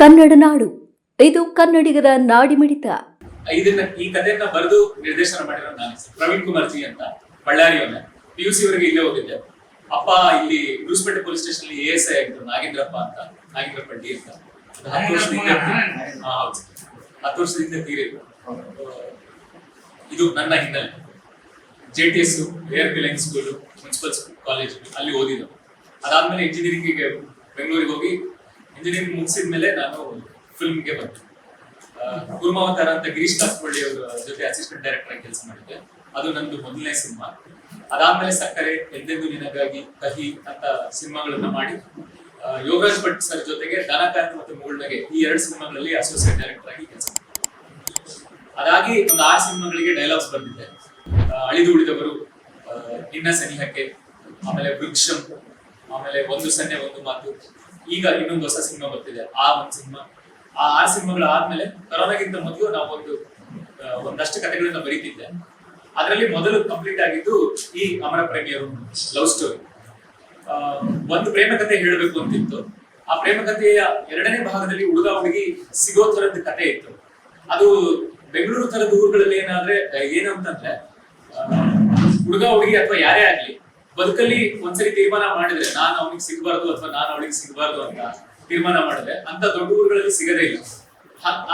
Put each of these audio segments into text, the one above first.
ಕನ್ನಡ ನಾಡು. ಇದು ಕನ್ನಡಿಗರ ನಾಡಿಮಿಡಿತ. ಇದನ್ನ ಈ ಕಥೆಯನ್ನ ಬರೆದು ನಿರ್ದೇಶನ ಮಾಡಿರೋ ನಾನು ಪ್ರವೀಣ್ ಕುಮಾರ್ ಜಿ ಅಂತ ಬಳ್ಳಾರಿಯವನ್ನ ಪಿ ಯು ಸಿ ವರೆಗೆ ಇಲ್ಲೇ ಹೋಗಿದ್ದೆ. ಅಪ್ಪ ಇಲ್ಲಿ Guruspete police station A S I ಆಗಿದ್ರು ನಾಗೇಂದ್ರಪ್ಪ ಅಂತ ನಾಗೇಂದ್ರ ಡಿ ಅಂತ. ಹತ್ತು ವರ್ಷದಿಂದ. ಹತ್ತು ವರ್ಷದಿಂದ ತೀರಿದ್ರು. ಇದು ನನ್ನ ಹಿನ್ನೆಲೆ. ಜೆ ಟಿ ಎಸ್ ಏರ್ ಬಿಲೈನ್ ಸ್ಕೂಲ್ ಮುನ್ಸಿಪಲ್ ಕಾಲೇಜ್ ಅಲ್ಲಿ ಓದಿದ್ದು. ಅದಾದ್ಮೇಲೆ ಇಂಜಿನಿಯರಿಂಗಿಗೆ ಬೆಂಗಳೂರಿಗೆ ಹೋಗಿ ಇಂಜಿನಿಯರಿಂಗ್ ಮುಗಿಸಿದ ಮೇಲೆ ನಾನು ಫಿಲ್ಮ್ಗೆ ಆ, ಕುರ್ಮಾವತಾರ ಅಂತ ಗಿರೀಶ್ ಕಾಸ್ಕೊಳ್ಳಿ ಅವರ ಜೊತೆ ಅಸಿಸ್ಟೆಂಟ್ ಡೈರೆಕ್ಟರ್ ಆಗಿ ಕೆಲಸ ಮಾಡಿದ್ದೆ. ಅದು ನಂದು ಮೊದಲನೇ ಸಿನಿಮಾ ಅದಾದ್ಮೇಲೆ ಸಕ್ಕರೆ ಎಂದೆಂದು ನಿನಗಾಗಿ ಕಹಿ ಅಂತ ಸಿನಿಮಾಗಳನ್ನ ಮಾಡಿ ಯೋಗರಾಜ್ ಭಟ್ ಸರ್ ಜೊತೆಗೆ ದನಕಾಂತ್ ಮತ್ತು ಮೂಳ್ನಗೆ ಈ ಎರಡು ಸಿನಿಮಾಗಳಲ್ಲಿ ಅಸೋಸಿಯೇಟ್ ಡೈರೆಕ್ಟರ್ ಆಗಿ ಕೆಲಸ ಅದಾಗಿ ಒಂದು ಆರು ಸಿನಿಮಾಗಳಿಗೆ ಡೈಲಾಗ್ಸ್ ಬಂದಿದ್ದೆ ಆ, ಅಳಿದು ಉಳಿದವರು ನಿನ್ನ ಸನಿಹಕ್ಕೆ ಆಮೇಲೆ ವೃಕ್ಷಂ ಆಮೇಲೆ ಒಂದು ಸನ್ನೆ ಒಂದು ಮಾತು. ಈಗ ಇನ್ನೊಂದು ಹೊಸ ಸಿನಿಮಾ ಬರ್ತಿದೆ, ಆ ಒಂದು ಸಿನಿಮಾ. ಆ ಆರು ಸಿನಿಮಾಗಳು ಆದ್ಮೇಲೆ ಕರೋನಾಗಿಂತ ಮೊದಲು ನಾವು ಒಂದು ಒಂದಷ್ಟು ಕಥೆಗಳನ್ನ ಬರೀತಿದ್ದೆ. ಅದರಲ್ಲಿ ಮೊದಲು ಕಂಪ್ಲೀಟ್ ಆಗಿದ್ದು ಈ ಅಮರ ಪ್ರೇಮಿಯರು, ಲವ್ ಸ್ಟೋರಿ. ಒಂದು ಪ್ರೇಮ ಕಥೆ ಹೇಳಬೇಕು ಅಂತಿತ್ತು. ಆ ಪ್ರೇಮ ಕಥೆಯ ಎರಡನೇ ಭಾಗದಲ್ಲಿ ಹುಡುಗ ಹುಡುಗಿ ಸಿಗೋ ತರದ ಕಥೆ ಇತ್ತು. ಅದು ಬೆಂಗಳೂರು ತರದ ಊರುಗಳಲ್ಲಿ ಏನಾದ್ರೆ ಏನು ಅಂತಂದ್ರೆ ಹುಡುಗ ಹುಡುಗಿ ಅಥವಾ ಯಾರೇ ಆಗ್ಲಿ ಬದುಕಲ್ಲಿ ಒಂದ್ಸರಿ ತೀರ್ಮಾನ ಮಾಡಿದ್ರೆ ನಾನು ಅವನಿಗೆ ಸಿಗಬಾರ್ದು ಅಥವಾ ನಾನು ಅವಳಿಗೆ ಸಿಗಬಾರ್ದು ಅಂತ ತೀರ್ಮಾನ ಮಾಡಿದ್ರೆ ಅಂತ ದೊಡ್ಡ ಊರುಗಳಲ್ಲಿ ಸಿಗದೇ ಇಲ್ಲ.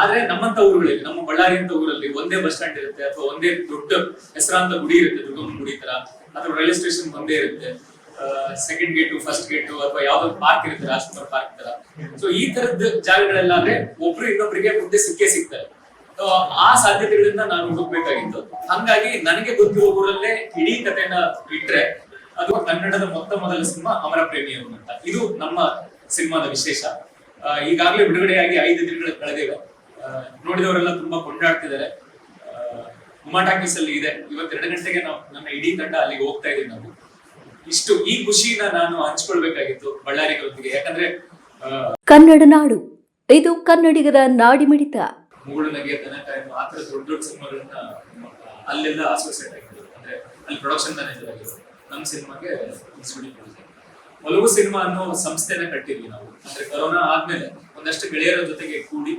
ಆದ್ರೆ ನಮ್ಮಂತ ಊರುಗಳಲ್ಲಿ, ನಮ್ಮ ಬಳ್ಳಾರಿ ಅಂತ ಊರಲ್ಲಿ ಒಂದೇ ಬಸ್ ಸ್ಟ್ಯಾಂಡ್ ಇರುತ್ತೆ ಅಥವಾ ಒಂದೇ ದೊಡ್ಡ ಹೆಸರಾಂತ ಗುಡಿ ಇರುತ್ತೆ, ದುರ್ಗಮ್ಮ ಗುಡಿ ತರ ಅಥವಾ ರೈಲ್ವೆ ಸ್ಟೇಷನ್ ಒಂದೇ ಇರುತ್ತೆ. ಸೆಕೆಂಡ್ ಗೇಟು ಫಸ್ಟ್ ಗೇಟು ಅಥವಾ ಯಾವ್ದೋ ಪಾರ್ಕ್ ಇರುತ್ತೆ, ರಾಜ್ಕುಮಾರ್ ಪಾರ್ಕ್ ತರ ಸೊ ಈ ತರದ ಜಾಗಗಳೆಲ್ಲಾದ್ರೆ ಒಬ್ರು ಇನ್ನೊಬ್ರಿಗೆ ಮುಂದೆ ಸಿಕ್ಕೇ ಸಿಗ್ತಾರೆ. ಆ ಸಾಧ್ಯತೆಗಳಿಂದ ನಾನು ಹುಡುಕ್ಬೇಕಾಗಿತ್ತು ಹಂಗಾಗಿ ನನಗೆ ಗೊತ್ತಿರೋ ಊರಲ್ಲೇ ಇಡೀ ಕಥೆನ ಇಟ್ರೆ ಅದು ಕನ್ನಡದ ಮೊತ್ತ ಮೊದಲ ಸಿನಿಮಾ ಅಮರ ಪ್ರೇಮಿಯರು ಅಂತ ಇದು ನಮ್ಮ ಸಿನಿಮಾದ ವಿಶೇಷ. ಈಗಾಗ್ಲೇ ಬಿಡುಗಡೆಯಾಗಿ ಐದು ದಿನಗಳ ಕಳೆದಿವೆ ನೋಡಿದವರೆಲ್ಲ ತುಂಬಾ ಕೊಂಡಾಡ್ತಿದ್ದಾರೆ. ಉಮಾ ಟಾಕೀಸ್ ಅಲ್ಲಿ ಇದೆ. ಇವತ್ತು ಎರಡು ಗಂಟೆಗೆ ನಾವು ನಮ್ಮ ಇಡೀ ತಂಡ ಅಲ್ಲಿಗೆ ಹೋಗ್ತಾ ಇದ್ದೀವಿ ನಾವು. ಇಷ್ಟು ಈ ಖುಷಿನ ನಾನು ಹಂಚ್ಕೊಳ್ಬೇಕಾಗಿತ್ತು ಬಳ್ಳಾರಿಗಳೊಂದಿಗೆ ಯಾಕಂದ್ರೆ ಕನ್ನಡ ನಾಡು. ಇದು ಕನ್ನಡಿಗರ ನಾಡಿಮಿಡಿತ. ಮುಗುಳು ನಗೆ ತನಕ ಮಾತ್ರ ದೊಡ್ಡ ದೊಡ್ಡ ಸಿನಿಮಾಗಳನ್ನ ಅಲ್ಲೆಲ್ಲ ಅಸೋಸಿಯೇಟ್ ಆಗಿದ್ರು ಅಂದ್ರೆ ಅಲ್ಲಿ ಪ್ರೊಡಕ್ಷನ್ ಮ್ಯಾನೇಜರ್ ಆಗಿದ್ರು. ನಮ್ಮ ಸಿನಿಮಾಗೆ ಒಲವು ಸಿನಿಮಾ ಅನ್ನೋ ಸಂಸ್ಥೆನ ಕಟ್ಟಿದ್ವಿ ನಾವು. ಅಂದ್ರೆ ಕೊರೋನಾ ಆದ್ಮೇಲೆ ಒಂದಷ್ಟು ಗೆಳೆಯರ ಜೊತೆಗೆ ಕೂಡಿ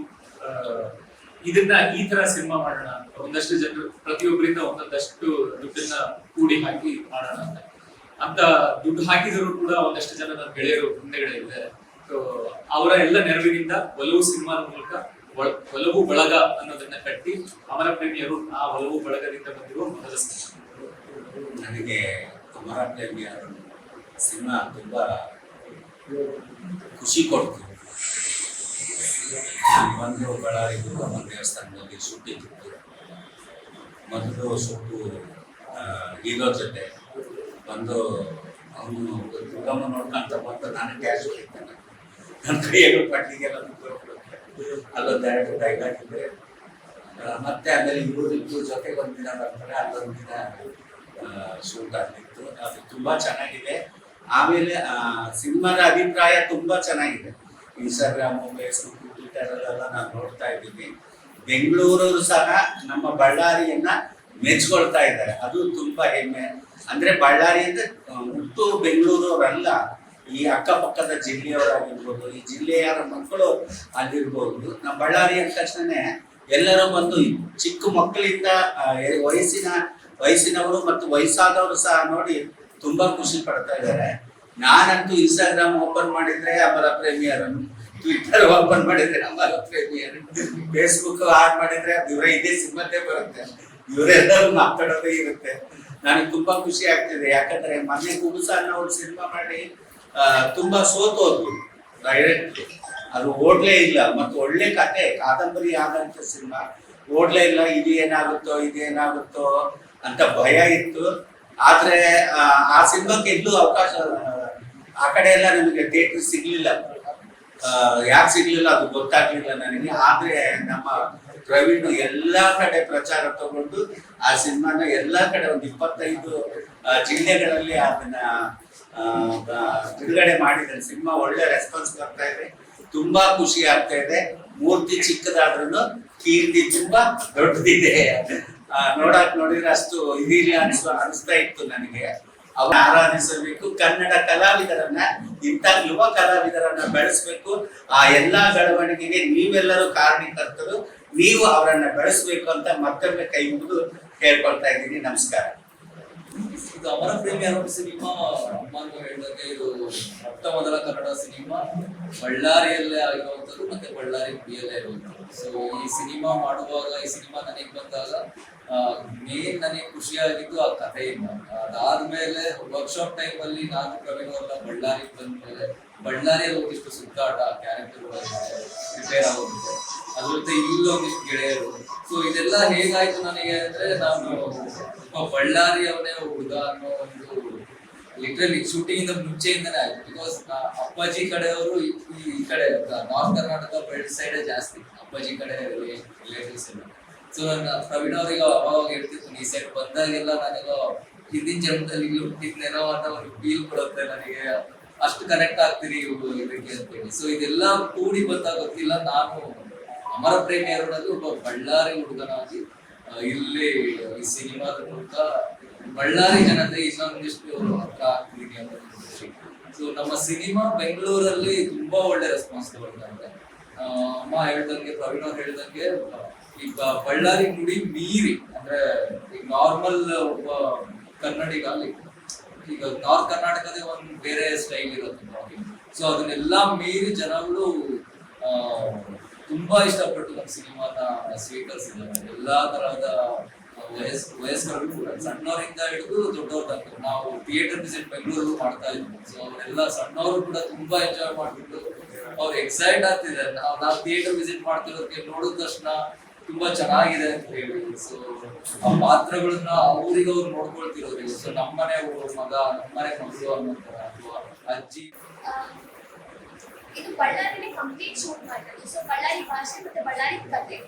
ಇದನ್ನ ಈ ತರ ಸಿನಿಮಾ ಮಾಡೋಣ ಅಂತ ಒಂದಷ್ಟು ಜನರು, ಪ್ರತಿಯೊಬ್ಬರಿಂದ ಒಂದೊಂದಷ್ಟು ದುಡ್ಡನ್ನ ಕೂಡಿ ಹಾಕಿ ಮಾಡೋಣ ಅಂತ. ಅಂತ ದುಡ್ಡು ಹಾಕಿದ್ರು ಕೂಡ ಒಂದಷ್ಟು ಜನ ನನ್ನ ಗೆಳೆಯರು ಹಿಂದೆಗಡೆ ಇದ್ದಾರೆ. ಅವರ ಎಲ್ಲ ನೆರವಿನಿಂದ ಒಲವು ಸಿನಿಮಾದ ಮೂಲಕ ಒಲವು ಬಳಗ ಅನ್ನೋದನ್ನ ಕಟ್ಟಿ, ಅಮರ ಪ್ರೇಮಿಯರು ಆ ಒಲವು ಬಳಗದಿಂದ ಬಂದಿರುವ ಮೊದಲ ನನಗೆ ಕುಮಾರ ಪ್ರೇಮಿ ಅವರು ಸಿನಿಮಾ ತುಂಬಾ ಖುಷಿ ಕೊಡ್ತು. ಬಂದು ಬಳ್ಳಾರಿ ದುರ್ಗಮ್ಮ ದೇವಸ್ಥಾನದಲ್ಲಿ ಶೂಟಿಂಗ್ ಇತ್ತು. ಮೊದಲು ಶೂಟು ಹೀರೋ ಜೊತೆ ಬಂದು ಅವನು ದುರ್ಗಮ್ಮ ನೋಡ್ಕೊಂತ ಬಂದು ನಾನು ಕ್ಯಾಶ್ ಹೊಡಿತಾನೆ. ನನ್ನ ಕೈಯಲ್ಲಿ ಪಟ್ಟಿಗೆಲ್ಲ ಅಲ್ಲೊಂದು ಎರಡು ಡೈಲಾಗ್ ಮತ್ತೆ ಆಮೇಲೆ ಇವರು ಇಬ್ಬರು ಜೊತೆಗೆ ಒಂದಿನ ಬರ್ತಾರೆ ಅಲ್ಲೊಂದಿನ ಶೂಟ್ ಆಗಿತ್ತು ಅದು ತುಂಬಾ ಚೆನ್ನಾಗಿದೆ. ಆಮೇಲೆ ಸಿನಿಮಾದ ಅಭಿಪ್ರಾಯ ತುಂಬಾ ಚೆನ್ನಾಗಿದೆ. ಇನ್ಸ್ಟಾಗ್ರಾಮ್ ಫೇಸ್ಬುಕ್ ಟ್ವಿಟರ್ ಅಲ್ಲೆಲ್ಲ ನಾವು ನೋಡ್ತಾ ಇದ್ದೀನಿ. ಬೆಂಗಳೂರವರು ಸಹ ನಮ್ಮ ಬಳ್ಳಾರಿಯನ್ನ ಮೆಚ್ಕೊಳ್ತಾ ಇದ್ದಾರೆ. ಅದು ತುಂಬಾ ಹೆಮ್ಮೆ. ಅಂದ್ರೆ ಬಳ್ಳಾರಿ ಅಂದ್ರೆ ಹುಟ್ಟು ಬೆಂಗಳೂರವರಲ್ಲ. ಈ ಅಕ್ಕಪಕ್ಕದ ಜಿಲ್ಲೆಯವರಾಗಿರ್ಬೋದು, ಈ ಜಿಲ್ಲೆಯ ಮಕ್ಕಳು ಅಲ್ಲಿರ್ಬೋದು. ನಮ್ಮ ಬಳ್ಳಾರಿ ಅಂದ ತಕ್ಷಣ ಎಲ್ಲರೂ ಬಂದು ಚಿಕ್ಕ ಮಕ್ಕಳಿಂದ ವಯಸ್ಸಿನ ವಯಸ್ಸಿನವರು ಮತ್ತು ವಯಸ್ಸಾದವರು ಸಹ ನೋಡಿ ತುಂಬಾ ಖುಷಿ ಪಡ್ತಾ ಇದ್ದಾರೆ. ನಾನಂತೂ ಇನ್ಸ್ಟಾಗ್ರಾಮ್ ಓಪನ್ ಮಾಡಿದ್ರೆ ಅಮರ ಪ್ರೇಮಿಯರನ್ನು ಟ್ವಿಟರ್ ಓಪನ್ ಮಾಡಿದ್ರೆ ಅಮರ ಪ್ರೇಮಿಯರ್ ಫೇಸ್ಬುಕ್ ಆನ್ ಮಾಡಿದ್ರೆ ಇವರೇ ಇದೇ ಸಿನಿಮಾತೆ ಬರುತ್ತೆ. ಇವರೆಲ್ಲರೂ ಮಾತಾಡೋದೇ ಇರುತ್ತೆ. ನನಗೆ ತುಂಬಾ ಖುಷಿ ಆಗ್ತಿದೆ. ಯಾಕಂದ್ರೆ ಮೊನ್ನೆ ಕುಬುಸ ಅನ್ನೋ ಒಂದು ಸಿನಿಮಾ ಮಾಡಿ ತುಂಬಾ ಸೋತೋದು ಡೈರೆಕ್ಟ್ ಅದು ಓಡ್ಲೇ ಇಲ್ಲ. ಮತ್ತು ಒಳ್ಳೆ ಕತೆ, ಕಾದಂಬರಿ ಆದಂತ ಸಿನಿಮಾ. ಓಡ್ಲೇ ಇಲ್ಲ, ಇದು ಏನಾಗುತ್ತೋ ಇದೇನಾಗುತ್ತೋ ಅಂತ ಭಯ ಇತ್ತು. ಆದ್ರೆ ಆ, ಸಿನಿಮಾಕ್ಕೆ ಎಲ್ಲೂ ಅವಕಾಶ ಆ ಕಡೆ ಎಲ್ಲ ನಮಗೆ ಥಿಯೇಟರ್ ಸಿಗ್ಲಿಲ್ಲ. ಯಾಕೆ ಸಿಗ್ಲಿಲ್ಲ ಅದು ಗೊತ್ತಾಗ್ಲಿಲ್ಲ ನನಗೆ. ಆದ್ರೆ ನಮ್ಮ ಪ್ರವೀಣ್ ಎಲ್ಲಾ ಕಡೆ ಪ್ರಚಾರ ತಗೊಂಡು ಆ ಸಿನಿಮಾನ ಎಲ್ಲಾ ಕಡೆ ಒಂದು ಇಪ್ಪತ್ತೈದು ಜಿಲ್ಲೆಗಳಲ್ಲಿ ಅದನ್ನ ಬಿಡುಗಡೆ ಮಾಡಿದ್ದಾರೆ. ಸಿನಿಮಾ ಒಳ್ಳೆ ರೆಸ್ಪಾನ್ಸ್ ಬರ್ತಾ ಇದೆ. ತುಂಬಾ ಖುಷಿ ಆಗ್ತಾ ಇದೆ. ಮೂರ್ತಿ ಚಿಕ್ಕದಾದ್ರೂ ಕೀರ್ತಿ ತುಂಬಾ ದೊಡ್ಡದಿದೆ. ನೋಡಕ್ ನೋಡಿದ್ರೆ ಅಷ್ಟು ಇದಿಲ್ಲ ಅನಿಸ್ ಅನಿಸ್ತಾ ಇತ್ತು ನನಗೆ. ಅವ್ರ ಆರಾಧಿಸಬೇಕು. ಕನ್ನಡ ಕಲಾವಿದರನ್ನ, ಇಂಥ ಯುವ ಕಲಾವಿದರನ್ನ ಬೆಳೆಸ್ಬೇಕು. ಆ ಎಲ್ಲಾ ಬೆಳವಣಿಗೆಗೆ ನೀವೆಲ್ಲರೂ ಕಾರಣೀಕರ್ತರು. ನೀವು ಅವರನ್ನ ಬೆಳೆಸ್ಬೇಕು ಅಂತ ಮತ್ತೊಮ್ಮೆ ಕೈ ಮುಗಿದು ಕೇಳ್ಕೊಳ್ತಾ ಇದ್ದೀನಿ. ನಮಸ್ಕಾರ. ಇದು ಅಮರ ಪ್ರೇಮಿ ಸಿನಿಮಾ? ಅಮ್ಮನ್ನು ಹೇಳಿದಂಗೆ ಇದು ಮೊಟ್ಟ ಮೊದಲ ಕನ್ನಡ ಸಿನಿಮಾ. ಬಳ್ಳಾರಿಯಲ್ಲೇ ಆಗಿರುವಂಥದ್ದು ಮತ್ತೆ ಬಳ್ಳಾರಿ ಗುಡಿಯಲ್ಲೇ ಇರುವಂಥದ್ದು. ಸೊ ಈ ಸಿನಿಮಾ ಮಾಡುವಾಗ, ಈ ಸಿನಿಮಾ ನನಗೆ ಬಂದಾಗ ಮೇನ್ ನನಗೆ ಖುಷಿಯಾಗಿದ್ದು ಆ ಕಥೆಯಿಂದ ಅದಾದ್ಮೇಲೆ ವರ್ಕ್ಶಾಪ್ ಟೈಮ್ ಅಲ್ಲಿ ನಾನು ಪ್ರವೀಣ್ ಬಳ್ಳಾರಿ ಬಳ್ಳಾರಿಗೆ ಬಂದ್ಮೇಲೆ ಬಳ್ಳಾರಿಯಲ್ಲಿ ಒಂದಿಷ್ಟು ಸುತ್ತಾಟ ಕ್ಯಾರೆಕ್ಟರ್ ಪ್ರಿಪೇರ್ ಆಗೋದಿದೆ. ಅದ್ರ ಜೊತೆ ಇಲ್ಲೊಂದಿಷ್ಟು ಗೆಳೆಯರು. ಸೊ ಇದೆಲ್ಲ ಹೇಗಾಯ್ತು ನನಗೆ ಅಂದ್ರೆ ನಾನು ಒಬ್ಬ ಬಳ್ಳಾರಿಯವನೇ ಹುಡುಗ ಅನ್ನೋ ಒಂದು ಲಿಟ್ರಲಿ ಶೂಟಿಂಗ್ ಇಂದ ಮುಂಚೆಯಿಂದನೇ ಆಯ್ತು. ಬಿಕಾಸ್ ಅಪ್ಪಾಜಿ ಕಡೆಯವರು ಈ ಕಡೆ ನಾರ್ತ್ ಕರ್ನಾಟಕ ಸೈಡ್ ಜಾಸ್ತಿ. ಅಪ್ಪಾಜಿ ಕಡೆ ರಿಲೇಟಿವ್ಸ್ ಎಲ್ಲ. ಸೊ ನನ್ನ ಪ್ರವೀಣ್ ಅವರಿಗೆ ಅವಾಗ ಹೇಳ್ತಿರ್ತೀನಿ ಈ ಸೈಡ್ ಬಂದಾಗೆಲ್ಲ ನನಗೆ ಹಿಂದಿನ ಜನ್ಮದಲ್ಲಿ ಹುಟ್ಟಿದ್ನೇನೋ ಅಂತ ಒಂದು ಫೀಲ್ ಕೊಡುತ್ತೆ ನನಗೆ. ಅಷ್ಟು ಕನೆಕ್ಟ್ ಆಗ್ತೀರಿ ಇವರು ಇದಕ್ಕೆ ಅಂತೇಳಿ. ಸೊ ಇದೆಲ್ಲ ಕೂಡಿ ಬಂದಾಗ ಗೊತ್ತಿಲ್ಲ ನಾನು ಅಮರ ಪ್ರೇಮಿ ಅರುಣಲ್ಲಿ ಒಬ್ಬ ಬಳ್ಳಾರಿ ಹುಡುಗನಾಗಿ ಇಲ್ಲಿ ಈ ಸಿನಿಮಾದ ಮೂಲಕ ಬಳ್ಳಾರಿ ಜನತೆ ಇನ್ನೊಂದಿಷ್ಟು ಹತ್ರ ಒಂದು ಖುಷಿ ಸೊ ನಮ್ಮ ಸಿನಿಮಾ ಬೆಂಗಳೂರಲ್ಲಿ ತುಂಬಾ ಒಳ್ಳೆ ರೆಸ್ಪಾನ್ಸ್ ತಗೊಳ್ತಾರೆ ಆ, ಅಮ್ಮ ಹೇಳ್ದಂಗೆ ಪ್ರವೀಣ್ ಅವ್ರು ಹೇಳ್ದಂಗೆ ಈಗ ಬಳ್ಳಾರಿ ನುಡಿ ಮೀರಿ, ಅಂದ್ರೆ ಈಗ ನಾರ್ಮಲ್ ಒಬ್ಬ ಕನ್ನಡಿಗ ಅಲ್ಲಿ ಈಗ ನಾರ್ತ್ ಕರ್ನಾಟಕದ ಒಂದು ಬೇರೆ ಸ್ಟೈಲ್ ಇರುತ್ತೆ ಸೊ ಅದನ್ನೆಲ್ಲ ಮೀರಿ ಜನಗಳು ತುಂಬಾ ಇಷ್ಟಪಟ್ಟು ನಮ್ಮ ಸಿನಿಮಾನ ಸ್ವೀಕರಿಸಿದ್ದಾರೆ. ಎಲ್ಲಾ ತರಹದ ವಯಸ್, ವಯಸ್ಕರು ಕೂಡ, ಸಣ್ಣವರಿಂದ ಹಿಡಿದು ದೊಡ್ಡವ್ರ ತನಕ. ನಾವು ಥಿಯೇಟರ್ ವಿಸಿಟ್ ಬೆಂಗಳೂರು ಮಾಡ್ತಾ ಇದ್ವಿ. ಸೊ ಅವರೆಲ್ಲ ಸಣ್ಣವರು ಕೂಡ ತುಂಬಾ ಎಂಜಾಯ್ ಮಾಡ್ಬಿಟ್ಟು, ಅವ್ರು ಎಕ್ಸೈಟ್ ಆಗ್ತಿದ್ದಾರೆ. ನಾವು ಥಿಯೇಟರ್ ವಿಸಿಟ್ ಮಾಡ್ತಿರೋದಕ್ಕೆ ನೋಡಿದ ತಕ್ಷಣ ತುಂಬಾ ಚೆನ್ನಾಗಿದೆ ಅಂತ ಹೇಳಿ ಸೊ ಆ ಪಾತ್ರಗಳನ್ನ ಅವ್ರಿಗೆ ಅವ್ರು ನೋಡ್ಕೊಳ್ತಿರೋರಿಗೆ ಸೊ ನಮ್ಮನೆ ಮಗ ನಮ್ಮನೆ ಮಗಳು ಅನ್ನೋತರ ಅಥವಾ ಅಜ್ಜಿ. ಇದು ಬಳ್ಳಾರಿನೇ ಕಂಪ್ಲೀಟ್ ಶೂಟ್ ಮಾಡಿರೋದು ಸೊ ಬಳ್ಳಾರಿ ಭಾಷೆ ಮತ್ತೆ ಬಳ್ಳಾರಿ ಕತೆ.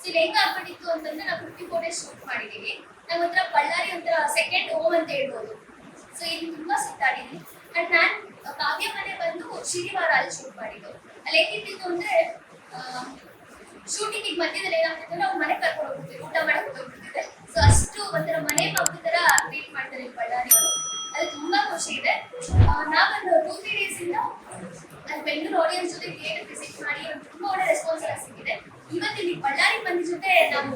ಸೊ ಇಲ್ಲಿ ಹೆಂಗ ಆಗ್ಬಿಟ್ಟಿತ್ತು ಅಂತಂದ್ರೆ ನಾವು ಫಿಫ್ಟಿ ಫೋರ್ ಶೂಟ್ ಮಾಡಿದೀವಿ. ನಮ್ಮ ಹತ್ರ ಬಳ್ಳಾರಿ ಒಂಥರ ಸೆಕೆಂಡ್ ಹೋಮ್ ಅಂತ ಹೇಳ್ಬೋದು. ಸೊ ಇಲ್ಲಿ ತುಂಬಾ ಸುತ್ತಾಡಿದ್ವಿ ಅಂಡ್ ನಾನು ಕಾವ್ಯ ಮನೆ ಬಂದು ಶನಿವಾರ ಅಲ್ಲಿ ಶೂಟ್ ಮಾಡಿದ್ದು. ಅಲ್ಲಿ ಹೆಂಗಿತ್ತು ಅಂದ್ರೆ ಶೂಟಿಂಗ್ ಮಧ್ಯದಲ್ಲಿ ಏನಾಗ್ತಿತ್ತು ಅಂದ್ರೆ ಅವ್ರ ಮನೆ ಕರ್ಕೊಂಡು ಹೋಗ್ತಿದ್ರು. ಊಟ ಮಾಡಕ್ ಹೋಗ್ತಿದ್ದೆ ಸೊ ಅಷ್ಟು ಒಂಥರ ಮನೆ ಮಗು ತರ ಟ್ರೀಟ್ ಮಾಡ್ತಾರೆ ಬಳ್ಳಾರಿ ಅಲ್ಲಿ ಅದು ತುಂಬಾ ಖುಷಿ ಇದೆ. ನಾವೊಂದು ಟೂ ತ್ರೀ ಡೇಸ್ ಇಂದ ಅಲ್ಲಿ ಬೆಂಗಳೂರು ಆಡಿಯನ್ಸ್ ಜೊತೆ ಥಿಯೇಟರ್ ವಿಸಿಟ್ ಮಾಡಿ ತುಂಬಾ ಒಳ್ಳೆ ರೆಸ್ಪಾನ್ಸ್ ಎಲ್ಲ ಸಿಕ್ಕಿದೆ. ಇವತ್ತು ಇಲ್ಲಿ ಬಳ್ಳಾರಿ ಮಂದಿ ಜೊತೆ ನಾವು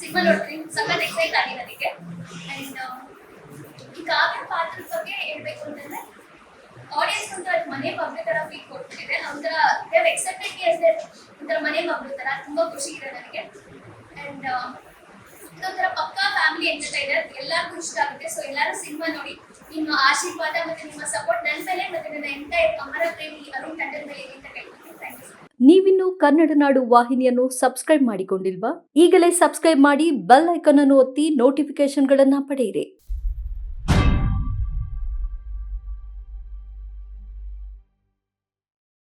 ಸಿನಿಮಾ ನೋಡ್ತೀವಿ. ಸಖತ್ ಎಕ್ಸೈಟ್ ಆಗಿದೆ ಅದಕ್ಕೆ. ಅಂಡ್ ಈ ಕಾವ್ಯ ಪಾತ್ರದ ಬಗ್ಗೆ ಹೇಳ್ಬೇಕು ಅಂತಂದ್ರೆ ಆಡಿಯನ್ಸ್ ಅಂತ ಮನೆ ಮಗಳ ತರ ಫೀಲ್ ಕೊಡ್ತಿದೆ ದೇವ್ ಎಕ್ಸೆಪ್ಟೆಡ್ ಕೇಸ್ ಮನೆ ಮಗಳ ತುಂಬಾ ಖುಷಿ ಇದೆ ನನಗೆ. ಅಂಡ್ ಇದೊಂಥರ ಪಕ್ಕಾ ಫ್ಯಾಮಿಲಿ ಎಂಟರ್ಟೈನರ್ ಎಲ್ಲರಿಗೂ ಇಷ್ಟ ಆಗುತ್ತೆ. ಸೊ ಎಲ್ಲರೂ ಸಿನಿಮಾ ನೋಡಿ, ನಿಮ್ಮ ಆಶೀರ್ವಾದ ಮತ್ತೆ ನಿಮ್ಮ ಸಪೋರ್ಟ್ ನನ್ನ ಮೇಲೆ ಮತ್ತೆ ನನ್ನ ಎಂಟೈರ್ ಅಮರ ಪ್ರೇಮಿ ಅರುಣ್ ಟಂಡನ್ ಮೇಲೆ ಅಂತ ಕೇಳ್ತೀನಿ ನೀವಿನ್ನು ಕನ್ನಡ ನಾಡು ವಾಹಿನಿಯನ್ನು ಸಬ್ಸ್ಕ್ರೈಬ್ ಮಾಡಿಕೊಂಡಿಲ್ವಾ? ಈಗಲೇ ಸಬ್ಸ್ಕ್ರೈಬ್ ಮಾಡಿ ಬೆಲ್ ಐಕಾನ್ ಅನ್ನು ಒತ್ತಿ ನೋಟಿಫಿಕೇಶನ್ಗಳನ್ನು ಪಡೆಯಿರಿ.